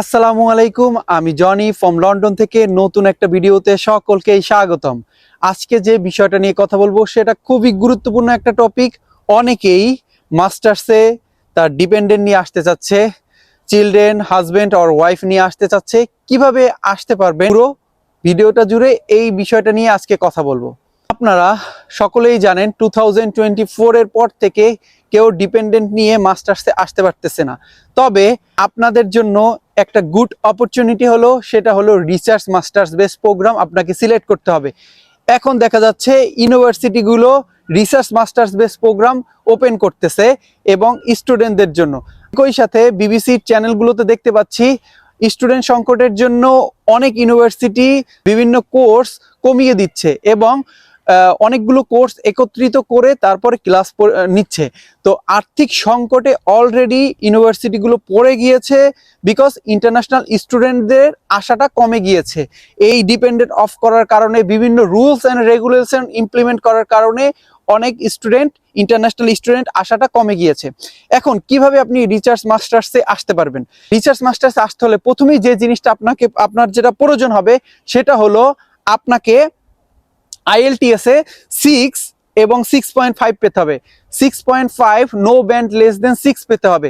আসসালামু আলাইকুম, আমি জনি ফ্রম লন্ডন থেকে নতুন একটা ভিডিওতে সকলকেই স্বাগতম। আজকে যে বিষয়টা নিয়ে কথা বলব, সেটা খুবই গুরুত্বপূর্ণ একটা টপিক অনেকেই মাস্টার্সে তার ডিপেন্ডেন্ট নিয়ে আসতে চাচ্ছে চিলড্রেন হাজবেন্ড অর ওয়াইফ নিয়ে আসতে চাচ্ছে। কীভাবে আসতে পারবেন পুরো ভিডিওটা জুড়ে এই বিষয়টা নিয়ে আজকে কথা বলব। আপনারা সকলেই জানেন টু থাউজেন্ড টোয়েন্টি এর পর থেকে কেউ ডিপেন্ডেন্ট নিয়ে মাস্টার্সে আসতে পারতেছে না। তবে আপনাদের জন্য একটা গুড অপরচুনিটি হলো, সেটা হলো রিসার্চ মাস্টার্স বেস প্রোগ্রাম আপনাকে সিলেক্ট করতে হবে। এখন দেখা যাচ্ছে ইউনিভার্সিটিগুলো research masters base program open করতেছে এবং স্টুডেন্টদের জন্য। একই সাথে বিবিসির চ্যানেলগুলোতে দেখতে পাচ্ছি স্টুডেন্ট সংকটের জন্য অনেক ইউনিভার্সিটি বিভিন্ন কোর্স কমিয়ে দিচ্ছে এবং অনেকগুলো কোর্স একত্রিত করে তারপরে ক্লাস নিচ্ছে। তো আর্থিক সংকটে অলরেডি ইউনিভার্সিটিগুলো পড়ে গিয়েছে বিকজ ইন্টারন্যাশনাল স্টুডেন্টদের আশাটা কমে গিয়েছে। এই ডিপেন্ডেন্ট অফ করার কারণে, বিভিন্ন রুলস অ্যান্ড রেগুলেশন ইমপ্লিমেন্ট করার কারণে অনেক স্টুডেন্ট ইন্টারন্যাশনাল স্টুডেন্ট আশাটা কমে গিয়েছে। এখন কীভাবে আপনি রিচার্জ মাস্টার্সে আসতে পারবেন? রিচার্জ মাস্টার্সে আসতে হলে প্রথমেই যে জিনিসটা আপনাকে, আপনার যেটা প্রয়োজন হবে সেটা হলো আপনাকে আইএলটিএস সিক্স এবং সিক্স পয়েন্ট ফাইভ পেতে হবে। Six point five no band less than six পেতে হবে।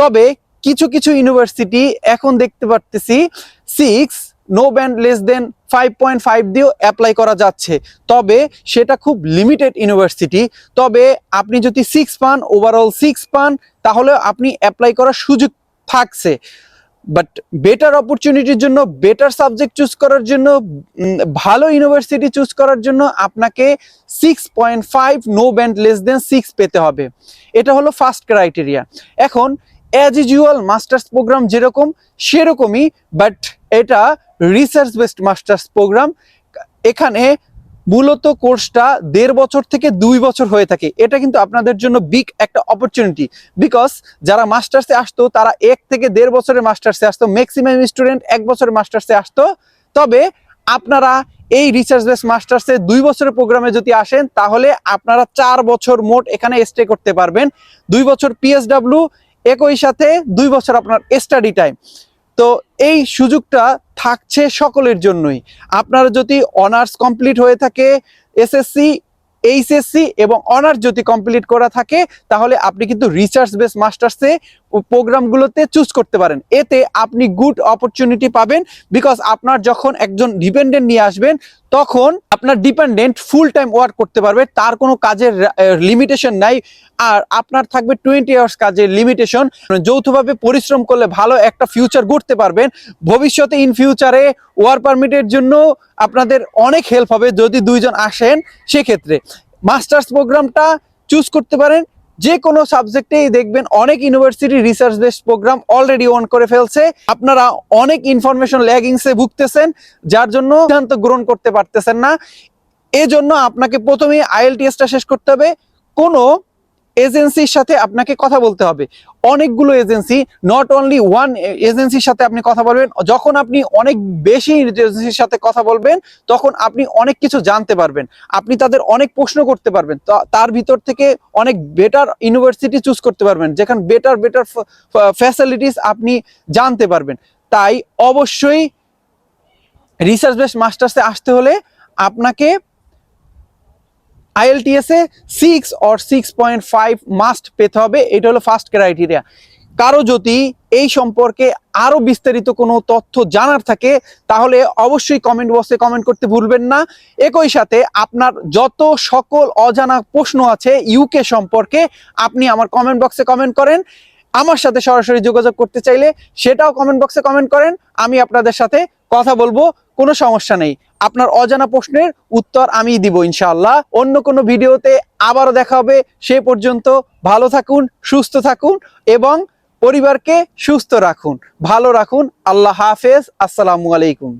তবে কিছু কিছু ইউনিভার্সিটি এখন দেখতে পারতেছি six no band less than five point five দিয়েও অ্যাপ্লাই করা যাচ্ছে। তবে সেটা খুব লিমিটেড ইউনিভার্সিটি তবে আপনি যদি সিক্স পান ওভারঅল সিক্স পান, তাহলে আপনি অ্যাপ্লাই করার সুযোগ থাকছে। বাট বেটার অপরচুনিটির জন্য বেটার সাবজেক্ট চুজ করার জন্য ভালো ইউনিভার্সিটি চুজ করার জন্য আপনাকে six point five no band less than six পেতে হবে। এটা হলো ফার্স্ট ক্রাইটেরিয়া এখন অ্যাজ ইউজুয়াল মাস্টার্স প্রোগ্রাম যেরকম, সেরকমই বাট এটা রিসার্চ বেসড মাস্টার্স প্রোগ্রাম এখানে মূলত কোর্সটা দেড় বছর থেকে দুই বছর হয়ে থাকে। এটা কিন্তু আপনাদের জন্য বিগ একটা অপরচুনিটি বিকজ যারা মাস্টার্সে আসতো, তারা এক থেকে দেড় বছরের মাস্টার্সে আসতো ম্যাক্সিমাম স্টুডেন্ট এক বছরের মাস্টার্সে আসতো। তবে আপনারা এই রিসার্চ বেস মাস্টার্সে দুই বছরের প্রোগ্রামে যদি আসেন, তাহলে আপনারা চার বছর মোট এখানে স্টে করতে পারবেন। দুই বছর পিএসডাব্লিউ একই সাথে দুই বছর আপনার স্টাডি টাইম তো এই সুযোগটা থাকছে সকলের জন্যই। আপনারা যদি অনার্স কমপ্লিট হয়ে থাকে এসএসসি এইচএসসি এবং অনার্স যদি কমপ্লিট করা থাকে, তাহলে আপনি কিন্তু রিসার্চ বেস মাস্টার্সে প্রোগ্রামগুলোতে চুজ করতে পারেন। এতে আপনি গুড অপরচুনিটি পাবেন বিকজ আপনার যখন একজন ডিপেন্ডেন্ট নিয়ে আসবেন, তখন আপনার ডিপেন্ডেন্ট ফুল টাইম ওয়ার্ক করতে পারবে, তার কোনো কাজের লিমিটেশন নাই, আর আপনার থাকবে টোয়েন্টি আওয়ার্স কাজের লিমিটেশন যৌথভাবে পরিশ্রম করলে ভালো একটা ফিউচার গড়তে পারবেন। ভবিষ্যতে ইন ফিউচারে ওয়ার পারমিটের জন্য আপনাদের অনেক হেল্প হবে যদি দুইজন আসেন সেক্ষেত্রে। মাস্টার্স প্রোগ্রামটা চুজ করতে পারেন। যে কোনো সাবজেক্টেই দেখবেন অনেক university research based program already on করে ফেলছে। আপনারা অনেক ইনফরমেশন ল্যাগিংসে ভুগতেছেন, যার জন্য সিদ্ধান্ত গ্রহণ করতে পারতেছেন না। এজন্য আপনাকে প্রথমেই আইএলটিএসটা শেষ করতে হবে। কোনো এজেন্সির সাথে আপনাকে কথা বলতে হবে। অনেকগুলো এজেন্সি নট অনলি ওয়ান এজেন্সির সাথে আপনি কথা বলবেন, যখন আপনি অনেক বেশি এজেন্সির সাথে কথা বলবেন, তখন আপনি অনেক কিছু জানতে পারবেন। আপনি তাদের অনেক প্রশ্ন করতে পারবেন তার ভিতর থেকে অনেক বেটার ইউনিভার্সিটি চুজ করতে পারবেন, যেখানে বেটার বেটার ফ্যাসিলিটিস আপনি জানতে পারবেন। তাই অবশ্যই রিসার্চ বেস মাস্টার্সে আসতে হলে আপনাকে IELTS A six or six point five must পেতে হবে, এটা হলো ফার্স্ট ক্রাইটেরিয়া কারও যদি এই সম্পর্কে আরও বিস্তারিত কোনো তথ্য জানার থাকে, তাহলে অবশ্যই কমেন্ট বক্সে কমেন্ট করতে ভুলবেন না। একই সাথে আপনার যত সকল অজানা প্রশ্ন আছে ইউকে সম্পর্কে আপনি আমার কমেন্ট বক্সে কমেন্ট করেন। আমার সাথে সরাসরি যোগাযোগ করতে চাইলে সেটাও কমেন্ট বক্সে কমেন্ট করেন। আমি আপনাদের সাথে কথা বলব। কোনো সমস্যা নেই। আপনার অজানা প্রশ্নের উত্তর আমি দিব ইনশাআল্লাহ। অন্য কোনো ভিডিওতে আবারও দেখা হবে। সে পর্যন্ত ভালো থাকুন, সুস্থ থাকুন এবং পরিবারকে সুস্থ রাখুন। ভালো রাখুন। আল্লাহ হাফেজ। আসসালামু আলাইকুম।